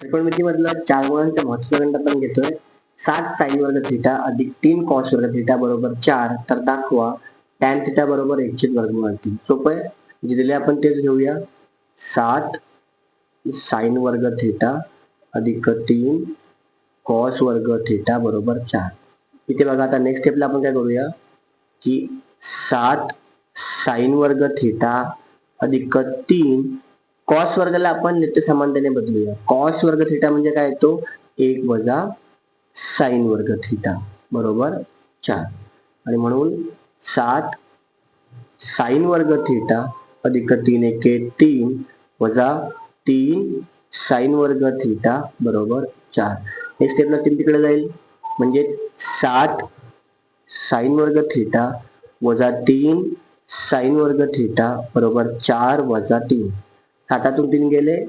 त्रिकोणमितीमधलं चार गुणांचं महत्वदंड आपण घेतोय. सात साईन वर्ग थिटा अधिक तीन कॉस वर्ग थिटा बरोबर चार तर दाखवा टॅन थिटा बरोबर एकशे वर्गमूळ तीन सोपं आहे? जे दिले आपण तेच घेऊया. सात साईन वर्ग थिटा अधिक तीन कॉस वर्ग थिटा बरोबर चार. इथे बघा आता नेक्स्ट स्टेपला आपण काय करूया? की सात साईन वर्ग थिटा अधिक तीन कॉस वर्गाला आपण नित्य समानतेने बदलूया. कॉस वर्ग थिटा म्हणजे काय येतो एक वजा साईन वर्ग थिटा. बरोबर? चार. आणि म्हणून सात साईन वर्ग थिटा अधिक तीन एके तीन वजा तीन साईन वर्ग थिटा. बरोबर? चार. हे स्टेपला तीन तिकडे जाईल. म्हणजे सात साईन वर्ग थिटा वजा तीन साईन वर्ग थिटा. बरोबर? चार वजा तीन. सातातून तीन गेले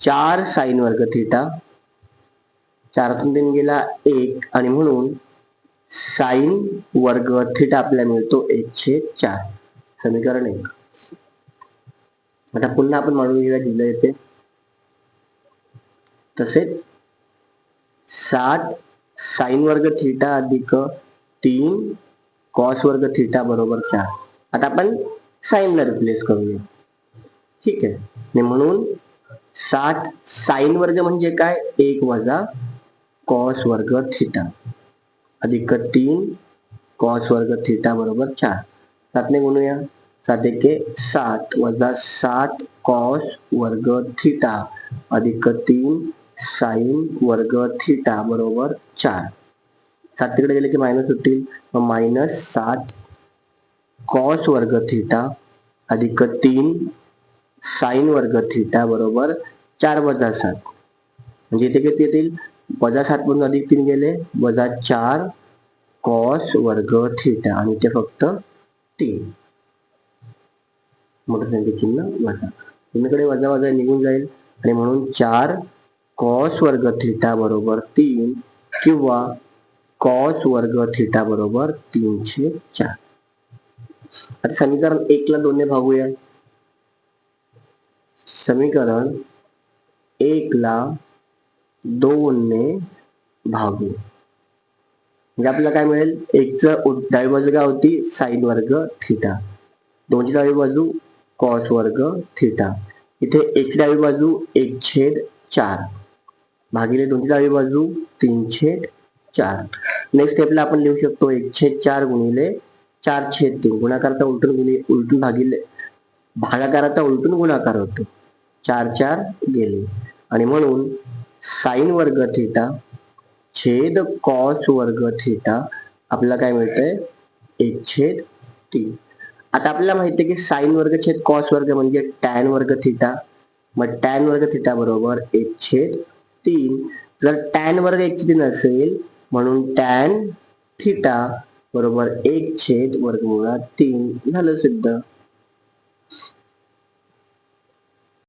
चार साईन वर्ग थिटा. चारातून तीन गेला एक आणि म्हणून साईन वर्ग थिटा आपल्याला मिळतो एकशे चार. समीकरण एक. आता पुन्हा आपण मांडून घेऊया दिलं येते. तसेच सात साईन वर्ग थिटा अधिक तीन कॉस वर्ग थिटा बरोबर चार. आता आपण साईनला रिप्लेस करूया. ठीक आहे. आणि म्हणून सात साईन वर्ग म्हणजे काय? एक वजा कॉस वर्ग थिटा. अधिक तीन कॉस वर्ग थिटा बरोबर चार. सातने गुणूया. सात एक सात वजा सात कॉस वर्ग थिटा. अधिक तीन साईन वर्ग थिटा बरोबर चार. सात तिकडे गेले की मायनस होतील. मायनस सात कॉस वर्ग थिटा. अधिक तीन साईन वर्ग थिटा बरोबर चार वजा सात. म्हणजे इथे किती येतील? वजा सात म्हणून अधिक तीन गेले. वजा चार कॉस वर्ग थिटा. आणि ते फक्त तीन. मोठं संख्या चिन्ह वजा. दोन्हीकडे वजा वजा निघून जाईल. आणि म्हणून चार कॉस वर्ग थिटा बरोबर तीन किंवा कॉस वर्ग थिटा बरोबर तीनशे चार. आता समीकरण एकला दोनने भागूया. समीकरण एकला दोनने भागू. म्हणजे आपल्याला काय मिळेल? एकचं डावी बाजू काय होती? साईन वर्ग थिटा. दोनची डावी बाजू कॉस वर्ग थिटा. इथे एकची डावी बाजू एक छेद चार. भागिले दोनची डावी बाजू तीन छेद चार. नेक्स्ट स्टेपला आपण लिहू शकतो एक छेद चार गुणिले चार छेद तीन. गुणाकाराचा उलटून गुणि उलटून भागिले भागाकाराचा उलटून गुणाकार होतो. चार चार गेले. आणि म्हणून साईन वर्ग थिटा छेद कॉस वर्ग थिटा आपल्याला काय मिळतंय? एक छेद तीन आता आपल्याला माहिती आहे की साईन वर्ग छेद कॉस वर्ग म्हणजे टॅन वर्ग थिटा. मग टॅन वर्ग थिटा बरोबर एक छेद तीन. जर टॅन वर्ग एक छेद तीन असेल म्हणून टॅन थिटा बरोबर एक छेद वर्गमुळात तीन झालं सिद्ध.